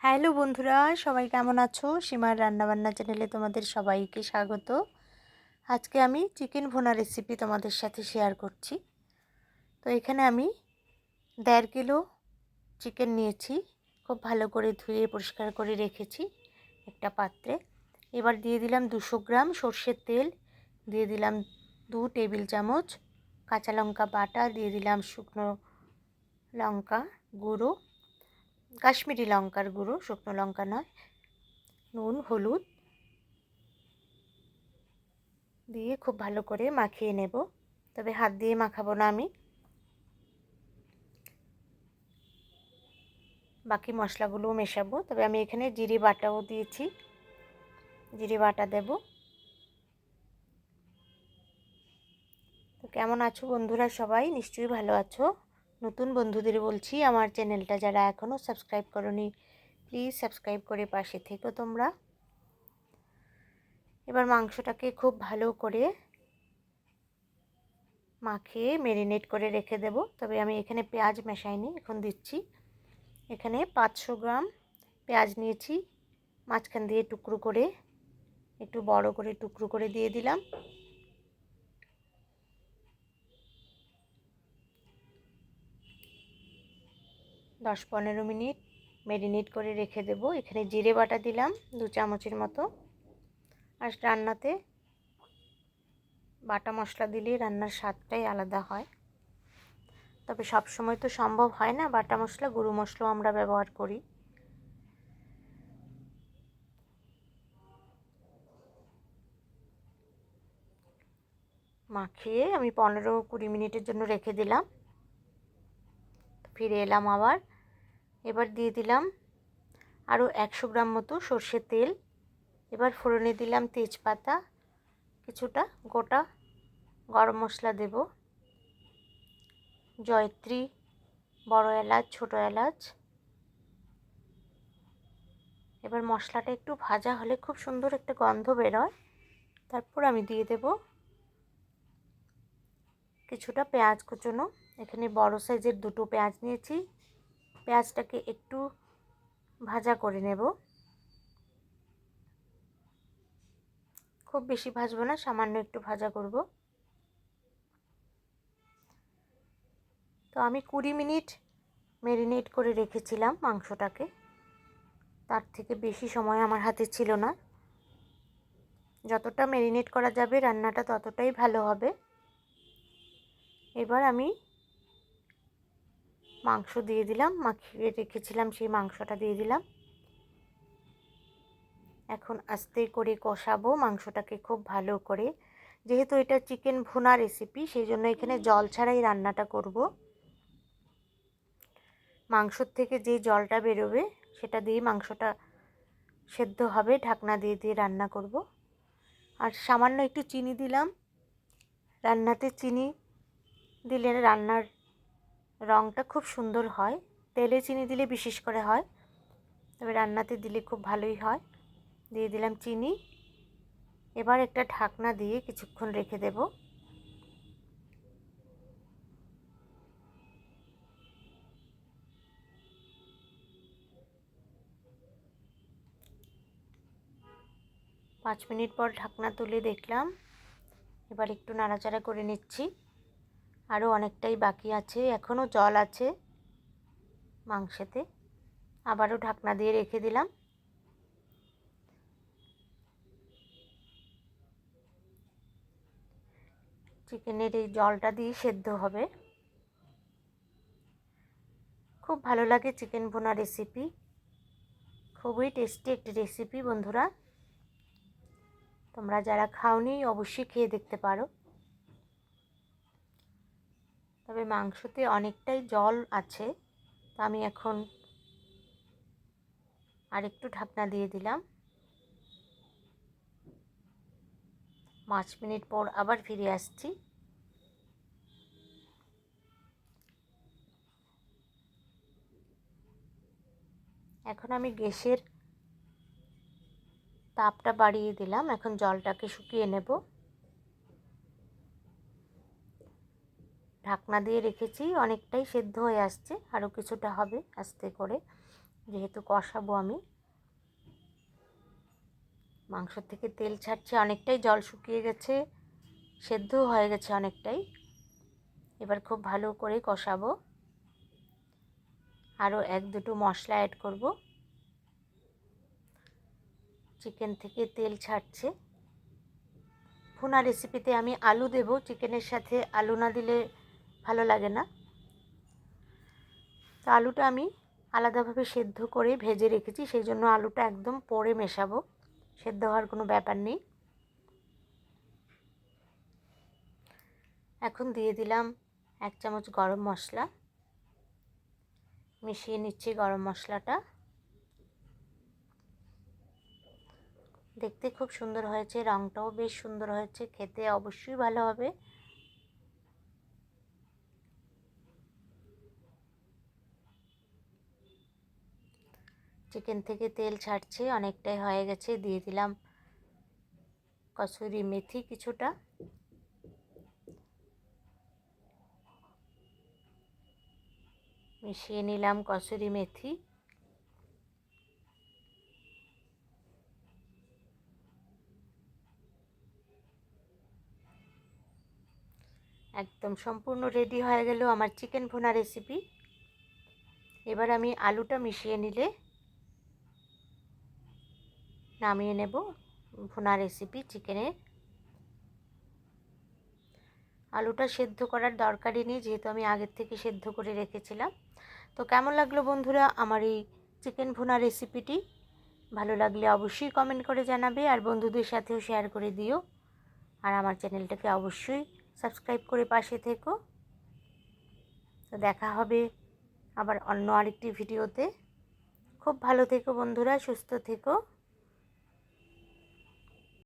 Hello বন্ধুরা, সবাই কেমন আছো? সীমার রান্নাবান্না চ্যানেলে তোমাদের সবাইকে স্বাগত। আজকে আমি চিকেন ভোনা রেসিপি তোমাদের সাথে শেয়ার করছি। তো এখানে আমি দেড় কিলো চিকেন নিয়েছি, খুব ভালো করে ধুয়ে পরিষ্কার করে রেখেছি একটা পাত্রে। এবার দিয়ে দিলাম দুশো গ্রাম সর্ষের তেল, দিয়ে দিলাম দু টেবিল চামচ কাঁচা লঙ্কা বাটা, দিয়ে দিলাম শুকনো লঙ্কা গুঁড়ো কাশ্মীরি লঙ্কার গুঁড়ো, শুকনো লঙ্কা নয়, নুন, হলুদ দিয়ে খুব ভালো করে মাখিয়ে নেব। তবে হাত দিয়ে মাখাবো না আমি। বাকি মশলাগুলোও মেশাবো। তবে আমি এখানে জিরে বাটাও দিয়েছি। জিরে বাটা দেব। তো কেমন আছো বন্ধুরা সবাই? নিশ্চয়ই ভালো আছো। নতুন বন্ধুদের বলছি, আমার চ্যানেলটা যারা এখনও সাবস্ক্রাইব করনি, প্লিজ সাবস্ক্রাইব করে পাশে থেকো তোমরা। এবার মাংসটাকে খুব ভালো করে মাখিয়ে ম্যারিনেট করে রেখে দেব। তবে আমি এখানে পেঁয়াজ মেশাইনি, এখন দিচ্ছি। এখানে পাঁচশো গ্রাম পেঁয়াজ নিয়েছি, মাঝখান দিয়ে টুকরো করে, একটু বড় করে টুকরো করে দিয়ে দিলাম। দশ পনেরো মিনিট ম্যারিনেট করে রেখে দেব। এখানে জিরে বাটা দিলাম দু চামচের মতো। আর রান্নাতে বাটা মশলা দিলে রান্নার স্বাদটাই আলাদা হয়। তবে সব সময় তো সম্ভব হয় না বাটা মশলা, গুঁড়ো মশলাও আমরা ব্যবহার করি। মাখিয়ে আমি পনেরো কুড়ি মিনিটের জন্য রেখে দিলাম। ফিরে এলাম আবার। এবার দিয়ে দিলাম আরও একশো গ্রাম মতো সর্ষের তেল। এবার ফোড়নে দিলাম তেজপাতা। কিছুটা গোটা গরম মশলা দেব। জয়ত্রী, বড় এলাচ, ছোট এলাচ। এবার মশলাটা একটু ভাজা হলে খুব সুন্দর একটা গন্ধ বেরোয়। তারপর আমি দিয়ে দেব কিছুটা পেঁয়াজ কুচোনো। এখানে বড় সাইজের দুটো পেঁয়াজ নিয়েছি। পেঁয়াজটাকে একটু ভাজা করে নেব। খুব বেশি ভাজবো না, সামান্য একটু ভাজা করব। তো আমি কুড়ি মিনিট ম্যারিনেট করে রেখেছিলাম মাংসটাকে। তার থেকে বেশি সময় আমার হাতে ছিল না। যতটা ম্যারিনেট করা যাবে রান্নাটা ততটাই ভালো হবে। এবার আমি মাংস দিয়ে দিলাম। মাখিয়ে রেখেছিলাম সেই মাংসটা দিয়ে দিলাম। এখন আস্তে করে কষাবো মাংসটাকে খুব ভালো করে। যেহেতু এটা চিকেন ভুনা রেসিপি সেই জন্য এখানে জল ছাড়াই রান্নাটা করব। মাংসর থেকে যে জলটা বেরোবে সেটা দিয়ে মাংসটা সেদ্ধ হবে ঢাকনা দিয়ে দিয়ে রান্না করব। আর সামান্য একটু চিনি দিলাম। রান্নাতে চিনি দিলে রান্নার রঙটা খুব সুন্দর হয়। তেলে চিনি দিলে বিশেষ করে হয়। তবে রান্নাতে দিলে খুব ভালোই হয়। দিয়ে দিলাম চিনি। এবার একটা ঢাকনা দিয়ে কিছুক্ষণ রেখে দেব। পাঁচ মিনিট পর ঢাকনা তুলে দেখলাম। এবার একটু নাড়াচাড়া করে নিচ্ছি। আরও অনেকটাই বাকি আছে এখনও জল আছে মাংসেতে। আবারও ঢাকনা দিয়ে রেখে দিলাম। চিকেনের এই জলটা দিয়ে সেদ্ধ হবে। খুব ভালো লাগে চিকেন বোনা রেসিপি। খুবই টেস্টি একটি রেসিপি বন্ধুরা। তোমরা যারা খাওনি, অবশ্যই খেয়ে দেখতে পারো। তবে মাংসতে অনেকটাই জল আছে। তো আমি এখন আরেকটু ঢাকনা দিয়ে দিলাম। পাঁচ মিনিট পর আবার ফিরে আসছি। এখন আমি গ্যাসের তাপটা বাড়িয়ে দিলাম। এখন জলটাকে শুকিয়ে নেব। ঢাকনা দিয়ে রেখেছি, অনেকটাই সেদ্ধ হয়ে আসছে, আরও কিছুটা হবে আস্তে করে, যেহেতু কষাবো আমি। মাংস থেকে তেল ছাড়ছে, অনেকটাই জল শুকিয়ে গেছে, সেদ্ধও হয়ে গেছে অনেকটাই। এবার খুব ভালো করে কষাবো। আরও এক দুটো মশলা অ্যাড করব। চিকেন থেকে তেল ছাড়ছে। ভুনা রেসিপিতে আমি আলু দেব, চিকেনের সাথে আলু না দিলে ভালো লাগে না। তো আলুটা আমি আলাদাভাবে সেদ্ধ করে ভেজে রেখেছি, সেই জন্য আলুটা একদম পরে মেশাবো। সেদ্ধ হওয়ার কোনো ব্যাপার নেই। এখন দিয়ে দিলাম এক চামচ গরম মশলা। মিশিয়ে নিচ্ছি গরম মশলাটা। দেখতে খুব সুন্দর হয়েছে রঙটাও বেশ সুন্দর হয়েছে, খেতে অবশ্যই ভালো হবে। চিকেন থেকে তেল ছাড়ছে, অনেকটাই হয়ে গেছে, দিয়ে দিলাম কসুরি মেথি কিছুটা। মিশিয়ে নিলাম কসুরি মেথি। একদম সম্পূর্ণ রেডি হয়ে গেল আমার চিকেন ভুনা রেসিপি এবার আমি আলুটা মিশিয়ে নিলে নামিয়ে নেব। ভুনা রেসিপি চিকেনের আলুটা সেদ্ধ করার দরকারই নেই, যেহেতু আমি আগের থেকে সেদ্ধ করে রেখেছিলাম। তো কেমন লাগল বন্ধুরা আমার এই চিকেন ভুনা রেসিপিটি ভালো লাগলে অবশ্যই কমেন্ট করে জানাবে আর বন্ধুদের সাথেও শেয়ার করে দিও। আর আমার চ্যানেলটাকে অবশ্যই সাবস্ক্রাইব করে পাশে থেকো। তো দেখা হবে আবার অন্য আরেকটি ভিডিওতে খুব ভালো থেকো বন্ধুরা, সুস্থ থেকো।